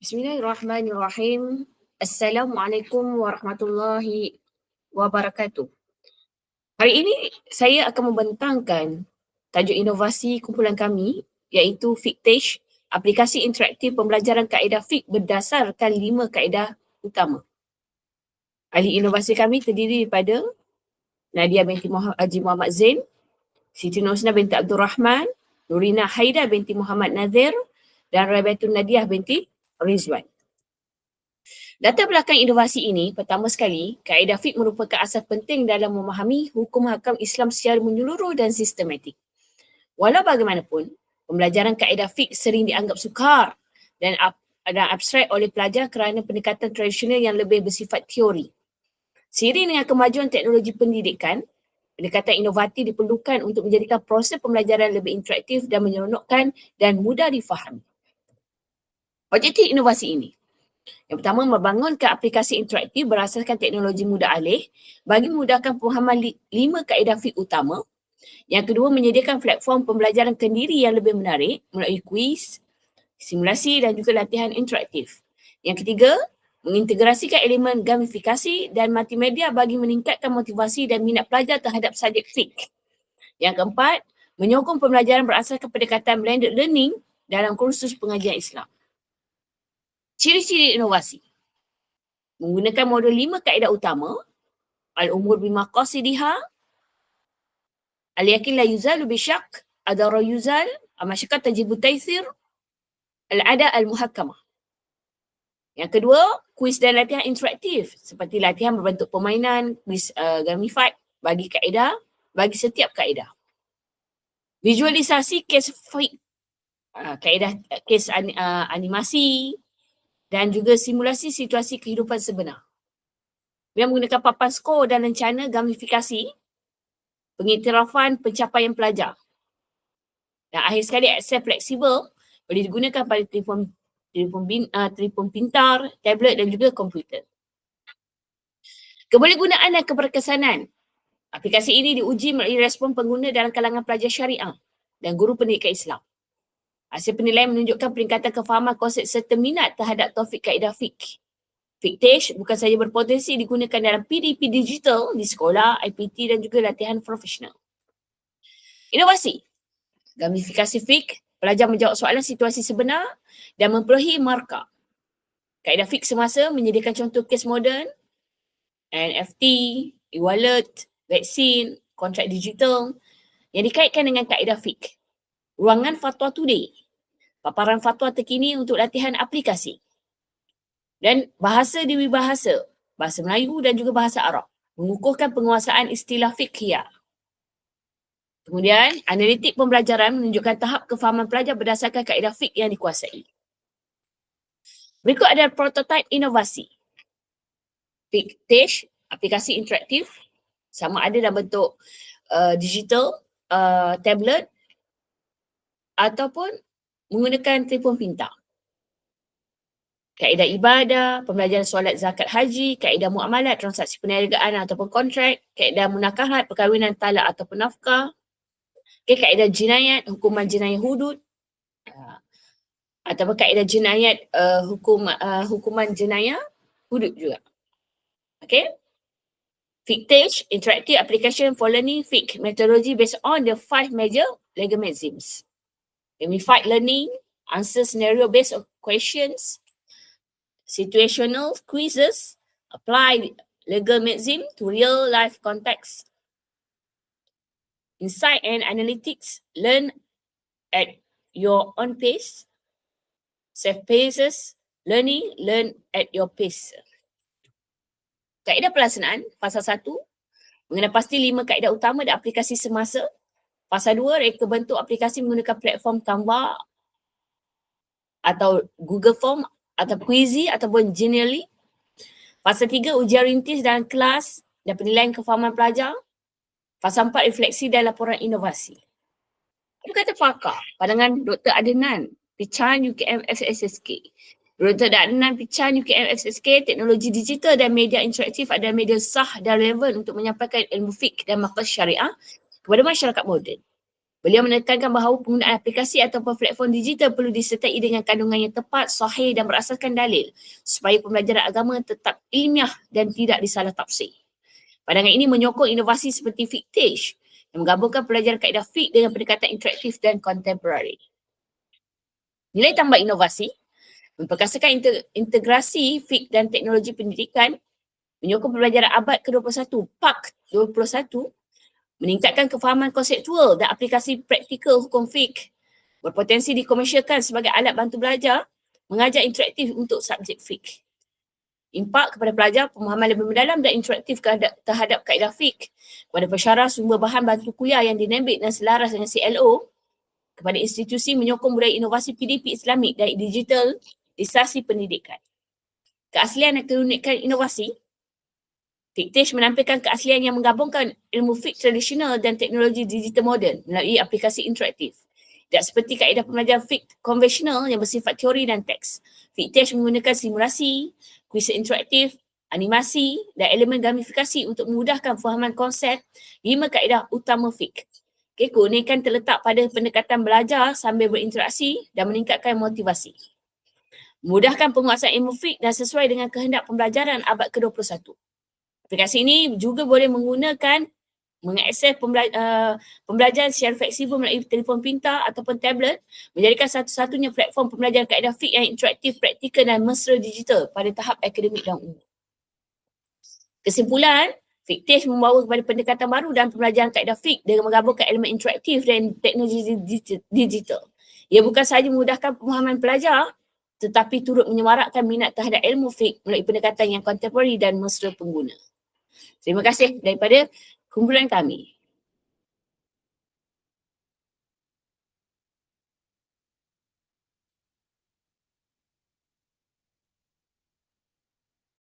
Bismillahirrahmanirrahim. Assalamualaikum warahmatullahi wabarakatuh. Hari ini saya akan membentangkan tajuk inovasi kumpulan kami iaitu Fictage, aplikasi interaktif pembelajaran kaedah Fiqh berdasarkan lima kaedah utama. Ahli inovasi kami terdiri daripada Nadia binti Haji Muhammad Zain, Siti Nusna binti Abdul Rahman, Nurina Haida binti Muhammad Nazir dan Rabiatul Nadiah binti Rizwan. Data belakang inovasi ini, pertama sekali, kaedah fiqh merupakan asas penting dalam memahami hukum hakam Islam secara menyeluruh dan sistematik. Walau bagaimanapun, pembelajaran kaedah fiqh sering dianggap sukar dan, dan abstrak oleh pelajar kerana pendekatan tradisional yang lebih bersifat teori. Seiring dengan kemajuan teknologi pendidikan, pendekatan inovatif diperlukan untuk menjadikan proses pembelajaran lebih interaktif dan menyeronokkan dan mudah difahami. Objektif inovasi ini. Yang pertama, membangunkan aplikasi interaktif berasaskan teknologi mudah alih bagi memudahkan pemahaman li- lima kaedah fiqh utama. Yang kedua, menyediakan platform pembelajaran kendiri yang lebih menarik melalui kuis, simulasi dan juga latihan interaktif. Yang ketiga, mengintegrasikan elemen gamifikasi dan multimedia bagi meningkatkan motivasi dan minat pelajar terhadap subjek fiqh. Yang keempat, menyokong pembelajaran berasaskan pendekatan blended learning dalam kursus pengajian Islam. Ciri-ciri inovasi. Menggunakan modul lima kaedah utama, al-umur bimaqasidiha, al-yakin la yuzalu bisyak, adara yuzal, amasyakat tajibu taisir, al-ada al-muhakkamah. Yang kedua, kuis dan latihan interaktif seperti latihan berbentuk permainan, kuis uh, gamified bagi kaedah, bagi setiap kaedah. Visualisasi kes uh, kaedah kes uh, animasi, dan juga simulasi situasi kehidupan sebenar. Yang menggunakan papan skor dan rencana gamifikasi, pengiktirafan pencapaian pelajar. Dan akhir sekali, akses fleksibel boleh digunakan pada telefon telefon, bin, uh, telefon pintar, tablet dan juga komputer. Kebolehgunaan dan keberkesanan. Aplikasi ini diuji melalui respon pengguna dalam kalangan pelajar syariah dan guru pendidikan Islam. Hasil penilaian menunjukkan peningkatan kefahaman konsep serta minat terhadap topik kaedah fiqh. Fictage bukan sahaja berpotensi digunakan dalam PDP digital di sekolah, IPT dan juga latihan profesional. Inovasi. Gamifikasi fiqh, pelajar menjawab soalan situasi sebenar dan memperolehi markah. Kaedah fiqh semasa menyediakan contoh kes moden, NFT, e-wallet, vaksin, kontrak digital yang dikaitkan dengan kaedah fiqh. Ruangan fatwa today, paparan fatwa terkini untuk latihan aplikasi. Dan bahasa dewi bahasa, bahasa Melayu dan juga bahasa Arab, mengukuhkan penguasaan istilah fiqhiyah. Kemudian, analitik pembelajaran menunjukkan tahap kefahaman pelajar berdasarkan kaedah fiqh yang dikuasai. Berikut adalah prototipe inovasi. Fictage, aplikasi interaktif, sama ada dalam bentuk uh, digital, uh, tablet ataupun menggunakan telefon pintar. Kaedah ibadah, pembelajaran solat zakat haji, kaedah muamalat, transaksi perniagaan ataupun kontrak, kaedah munakahat, perkahwinan talak ataupun nafkah, okay, kaedah jinayat, hukuman jinayat hudud, uh, ataupun kaedah jinayat, uh, hukum, uh, hukuman jenayah hudud juga. Okay. Fictage, interactive application for learning fiqh methodology based on the five major legal maxims. Gamified learning, answer scenario based on questions, situational quizzes, apply legal maxim to real life context. Insight and analytics, learn at your own pace. Self paces, learning, learn at your pace. Kaedah pelaksanaan, pasal satu, mengenai pasti lima kaedah utama dan aplikasi semasa Pasal dua, reka bentuk aplikasi menggunakan platform Canva atau Google Form atau Quizy ataupun Genially. Pasal tiga, ujian rintis dalam kelas dan penilaian kefahaman pelajar. Pasal empat, refleksi dan laporan inovasi. Itu kata pakar, pandangan Dr. Adenan, Pichan UKM SSSK. Dr. Adenan Pichan UKM SSK, teknologi digital dan media interaktif adalah media sah dan relevan untuk menyampaikan ilmu fiqh dan makhluk syariah kepada masyarakat moden. Beliau menekankan bahawa penggunaan aplikasi atau platform digital perlu disertai dengan kandungan yang tepat, sahih dan berasaskan dalil supaya pembelajaran agama tetap ilmiah dan tidak disalah tafsir. Pandangan ini menyokong inovasi seperti Fictage yang menggabungkan pelajaran kaedah fik dengan pendekatan interaktif dan kontemporari. Nilai tambah inovasi memperkasakan integrasi fik dan teknologi pendidikan menyokong pembelajaran abad ke-21, PAK 21 meningkatkan kefahaman konseptual dan aplikasi praktikal hukum fik, berpotensi dikomersialkan sebagai alat bantu belajar, mengajar interaktif untuk subjek fik. Impak kepada pelajar pemahaman lebih mendalam dan interaktif terhadap kaedah fik kepada pensyarah sumber bahan bantu kuliah yang dinamik dan selaras dengan CLO kepada institusi menyokong budaya inovasi PDP Islamik dan digital digitalisasi pendidikan. Keaslian dan keunikan inovasi Fictage menampilkan keaslian yang menggabungkan ilmu fik tradisional dan teknologi digital moden melalui aplikasi interaktif. Tidak seperti kaedah pembelajaran fik konvensional yang bersifat teori dan teks. Fictage menggunakan simulasi, kuis interaktif, animasi dan elemen gamifikasi untuk memudahkan fahaman konsep lima kaedah utama fik. Okay, keunikan terletak pada pendekatan belajar sambil berinteraksi dan meningkatkan motivasi. Mudahkan penguasaan ilmu fik dan sesuai dengan kehendak pembelajaran abad ke-21. Aplikasi ini juga boleh menggunakan mengakses pembela- uh, pembelajaran secara fleksibel melalui telefon pintar ataupun tablet menjadikan satu-satunya platform pembelajaran kaedah fik yang interaktif, praktikal dan mesra digital pada tahap akademik dan umum. Kesimpulan, Fictage membawa kepada pendekatan baru dalam pembelajaran kaedah fik dengan menggabungkan elemen interaktif dan teknologi digital. Ia bukan sahaja memudahkan pemahaman pelajar tetapi turut menyemarakkan minat terhadap ilmu fik melalui pendekatan yang kontemporari dan mesra pengguna. Terima kasih daripada kumpulan kami.